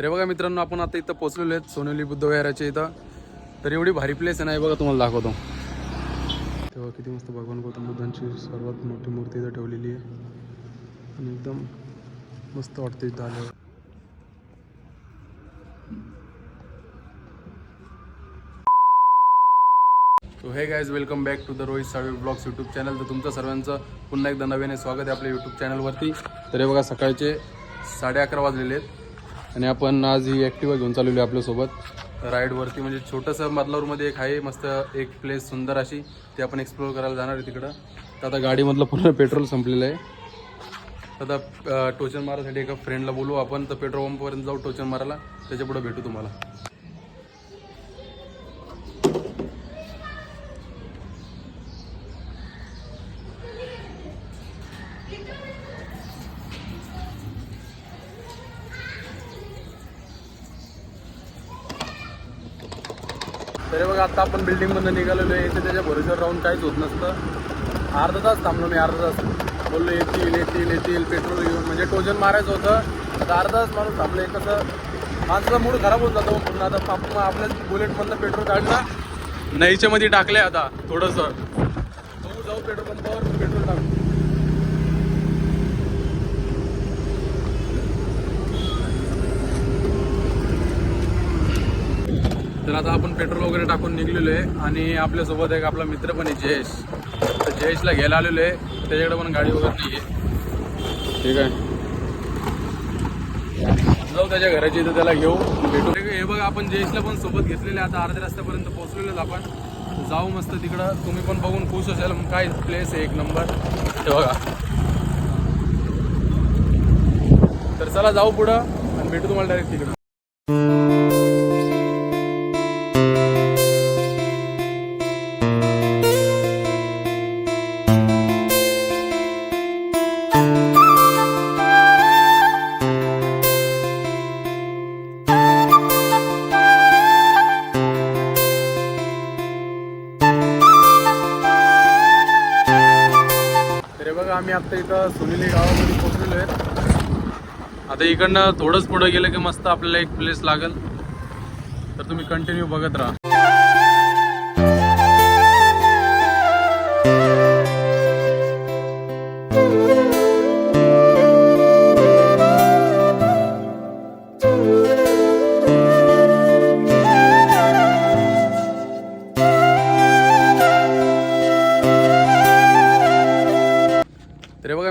तर बघा मित्रांनो आपण आता इथं पोचलेलो आहेत सोनेली बुद्धविहाराच्या इथं. तर एवढी भारी प्लेस आहे ना हे बघा तुम्हाला दाखवतो. तेव्हा किती मस्त भगवान गौतम बुद्धांची सर्वात मोठी मूर्ती इथं ठेवलेली आहे. आणि एकदम मस्त वाटते इथं आल्यावर. सो हे guys welcome back to the Rohit Salve blogs YouTube channel तर तुमचं सर्वांचं पुन्हा एकदा नव्याने स्वागत आहे आपल्या यूट्यूब चॅनलवरती तर हे बघा सकाळचे साडे अकरा वाजलेले आहेत. आणि आपण आज ही ॲक्टिवा घेऊन चाललेलो आहे आपल्यासोबत. राईडवरती म्हणजे छोटंसं मदलावरमध्ये एक आहे मस्त एक प्लेस सुंदर अशी. ती आपण एक्सप्लोअर करायला जाणार आहे तिकडं. तर आता गाडीमधलं पूर्ण पेट्रोल संपलेलं आहे. आता टोचन मारायसाठी एका फ्रेंडला बोलू आपण. तर पेट्रोल पंपपर्यंत जाऊ टोचन मारायला. त्याच्या पुढे भेटू तुम्हाला. तरी बघा आता आपण बिल्डिंगमधून निघालेलो आहे. इथे त्याच्या भरोश्यावर राहून काहीच होत नसतं. अर्धा तास थांबलो मी अर्धा तास. बोललो येतील येतील येतील पेट्रोल घेऊन. म्हणजे टोजन मारायचं होतं. आता अर्धा तास माणूस थांबले कसं माणसाचा मूड खराब होत जातो. पूर्ण आता आपण आपल्या बुलेटमधनं पेट्रोल काढला. नाहीच्या मध्ये टाकले आता थोडंसं. बघू जाऊ पेट्रोल पंपावर पेट्रोल टाकू. तर आता आपण पेट्रोल वगैरे टाकून निघलेलो आहे आणि आपल्यासोबत एक आपला मित्र पण आहे जयेश. तर जयेशला घ्यायला आलेलो आहे. त्याच्याकडे पण गाडी वगैरे नाही आहे ठीक आहे. जाऊ त्याच्या घराची तर त्याला घेऊ. भेटू. हे बघा आपण जयेशला पण सोबत घेतलेले आता अर्ध्या रस्त्यापर्यंत पोहोचलेलोच आपण. जाऊ मस्त तिकडं. तुम्ही पण बघून खुश असाल. मग काय प्लेस आहे एक नंबर हे बघा. तर चला जाऊ पुढं आणि भेटू तुम्हाला डायरेक्ट तिकडं. इथं सुनीली गावामध्ये पोहोचलेलो आहे आता इकडनं थोडंच पुढं गेलं की मस्त आपल्याला एक प्लेस लागेल. तर तुम्ही कंटिन्यू बघत राहा.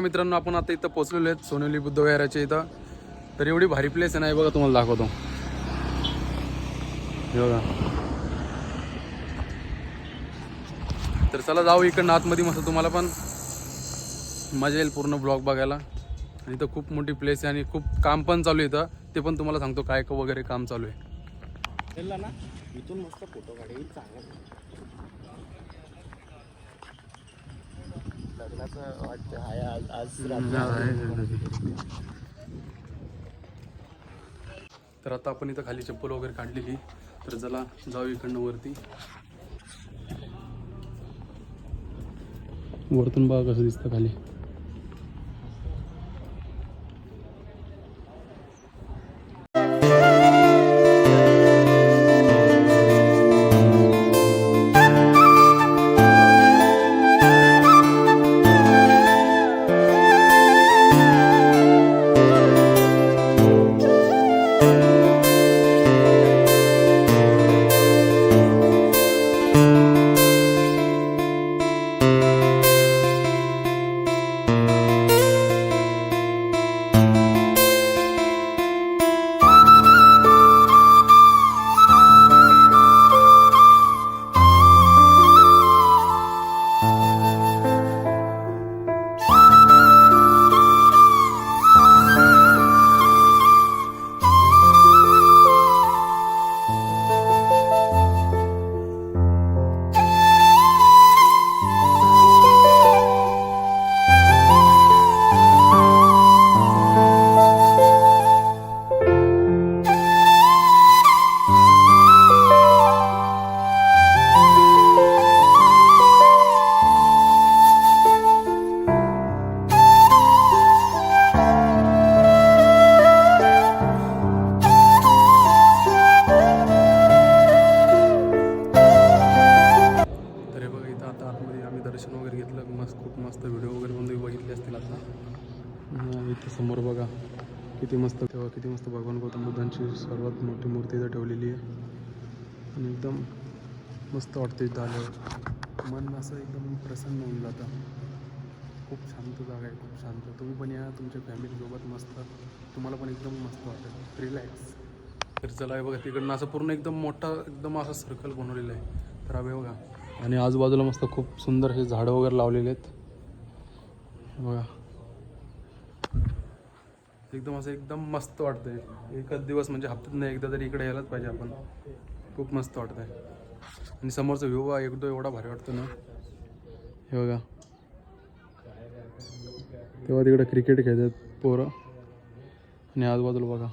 मित्रांनो आपण आता इथं पोचलेलो आहेत सोनेली बुद्धविहाराच्या इथं. तर एवढी भारी प्लेस आहे ना हे बघा तुम्हाला दाखवतो. बघा. तर चला जाऊ इकडनं आतमध्ये मस्त तुम्हाला पण मजा येईल पूर्ण ब्लॉग बघायला. आणि इथं खूप मोठी प्लेस आहे आणि खूप काम पण चालू आहे इथं. ते पण तुम्हाला सांगतो काय का वगैरे काम चालू आहे. ना इथून मस्त फोटो काढेल चांगला. लग्नाचं वाटतं हाय आज आज तर आता आपण इथं खाली चप्पल वगैरे काढलेली. तर चला जाऊ इकडनं वरती. वरतून बघा कसं दिसतं खाली. मी दर्शन वगैरे घेतलं. मस्त खूप मस्त व्हिडिओ वगैरे पण तुम्ही बघितले असतील आता. इथं समोर बघा. किती मस्त तेव्हा किती मस्त भगवान गौतम बुद्धांची सर्वात मोठी मूर्ती इथं ठेवलेली आहे. आणि एकदम मस्त वाटते इथं आल्यावर. मन असं एकदम प्रसन्न होऊन जातं. खूप शांत जागा आहे खूप शांत. तुम्ही पण या तुमच्या फॅमिलीसोबत मस्त. तुम्हाला पण एकदम मस्त वाटेल. रिलॅक्स तर चला बघा तिकडनं असं पूर्ण एकदम मोठा एकदम असा सर्कल बनवलेला आहे. तर अभे बघा आणि आजूबाजूला मस्त खूप सुंदर हे झाडं वगैरे लावलेले आहेत. बघा. एकदम असं एकदम मस्त वाटतंय. एकच दिवस म्हणजे हप्त्यात एकदा तरी इकडे यायलाच पाहिजे आपण. खूप मस्त वाटतंय. आणि समोरचा व्ह्यू बघा एकदम एवढा भारी वाटतो ना. हे बघा. तेव्हा तिकडे क्रिकेट खेळतात पोरं. आणि आजूबाजूला बघा.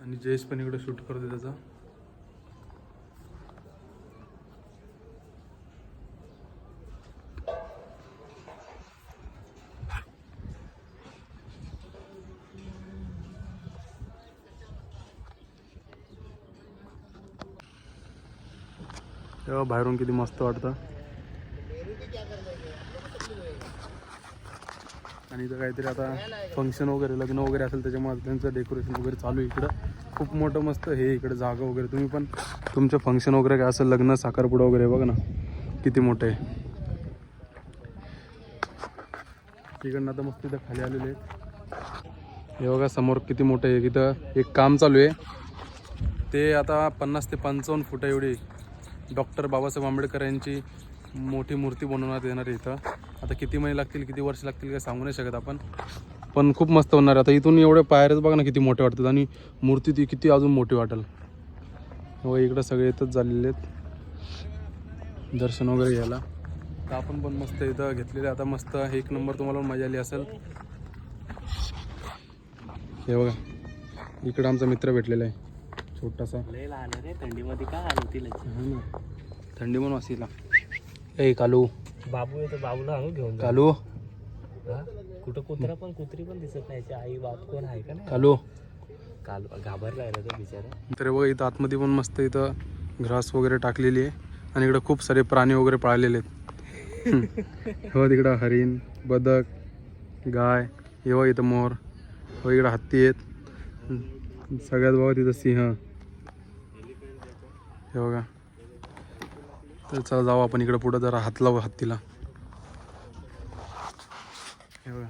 आणि जयेश पण इकडे शूट करते त्याचा. तेव्हा बाहेरून किती मस्त वाटतं. आणि इथं काहीतरी आता फंक्शन वगैरे लग्न वगैरे असेल त्याच्यामुळे त्यांचं डेकोरेशन वगैरे चालू आहे इकडं. खूप मोठं मस्त हे इकडं जागा वगैरे. तुम्ही पण तुमचं फंक्शन वगैरे काय असेल लग्न साखरपुडा वगैरे बघ ना. किती मोठं आहे. तिकडनं आता मस्त इथं खाली आलेले आहेत. हे बघा समोर किती मोठं आहे. इथं एक काम चालू आहे. ते आता पन्नास ते पंचावन्न फुटा एवढी डॉक्टर बाबासाहेब आंबेडकर यांची मोठी मूर्ती बनवण्यात येणार आहे इथं. आता किती महिने लागतील किती वर्ष लागतील काय सांगू नाही शकत आपण. पण खूप मस्त होणार आहे. आता इथून एवढे पायऱ्याच बघा ना किती मोठे वाटतात आणि मूर्ती ती किती अजून मोठी वाटेल. व इकडं सगळे इथंच झालेले आहेत. दर्शन वगैरे घ्यायला. तर आपण पण मस्त इथं घेतलेले. आता मस्त एक नंबर तुम्हाला पण मजा आली असेल. हे बघा. इकडं आमचा मित्र भेटलेला आहे. छोटासा. लय लहान आहे रे थंडीमध्ये काय आलो तिला ना. थंडी पण वासीला. ए कालू. बाबू येतो बाबूला आणून घेऊन जा. कालू. हा? कुठं कुत्रा पण कुत्री पण दिसत नाही. याची आई बाप कोण आहे का नाही? कालू. काल घाबर राहिला तो बिचारा. तर बघा इथं आतमध्ये पण मस्त इथं ग्रास वगैरे टाकलेली आहे. आणि इकडं खूप सारे प्राणी वगैरे पाळलेले आहेत. हो तिकडं हरिण बदक गाय हे बघा इथं मोर. हो इकडं हत्ती आहेत. सगळ्यात बघा तिथं सिंह. हे बघा. तर चला जाऊ आपण इकडं पुढं जरा हात लावू हत्तीला. हे बघा.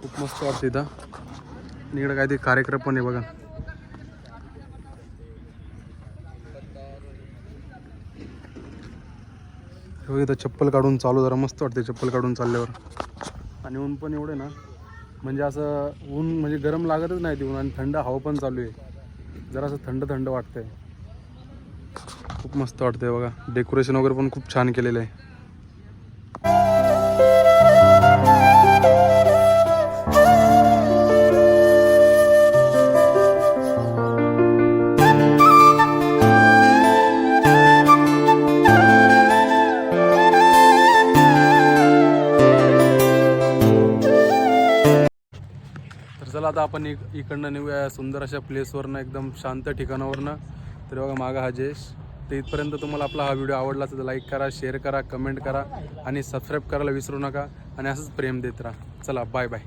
खूप मस्त वाटतं इथं. आणि इकडं काहीतरी कार्यक्रम पण आहे बघा. हे बघा इथं चप्पल काढून चालू जरा मस्त वाटते चप्पल काढून चालल्यावर. आणि ऊन पण एवढे ना म्हणजे असं ऊन म्हणजे गरम लागतच नाही ते ऊन आणि थंड हवा पण चालू आहे. जरा असं थंड थंड वाटतंय. खूप मस्त वाटतंय बघा. डेकोरेशन वगैरे पण खूप छान केलेलं आहे. तर चला आता आपण इक इकडनं निघूया सुंदर अशा प्लेसवरनं एकदम शांत ठिकाणावरनं. तर बघा मागा हा जयेश तर इथपर्यंत तुम्हाला आपला हा व्हिडिओ आवडला असेल तर लाईक करा शेअर करा कमेंट करा आणि सबस्क्राईब करायला विसरू नका आणि असंच प्रेम देत राहा. चला बाय बाय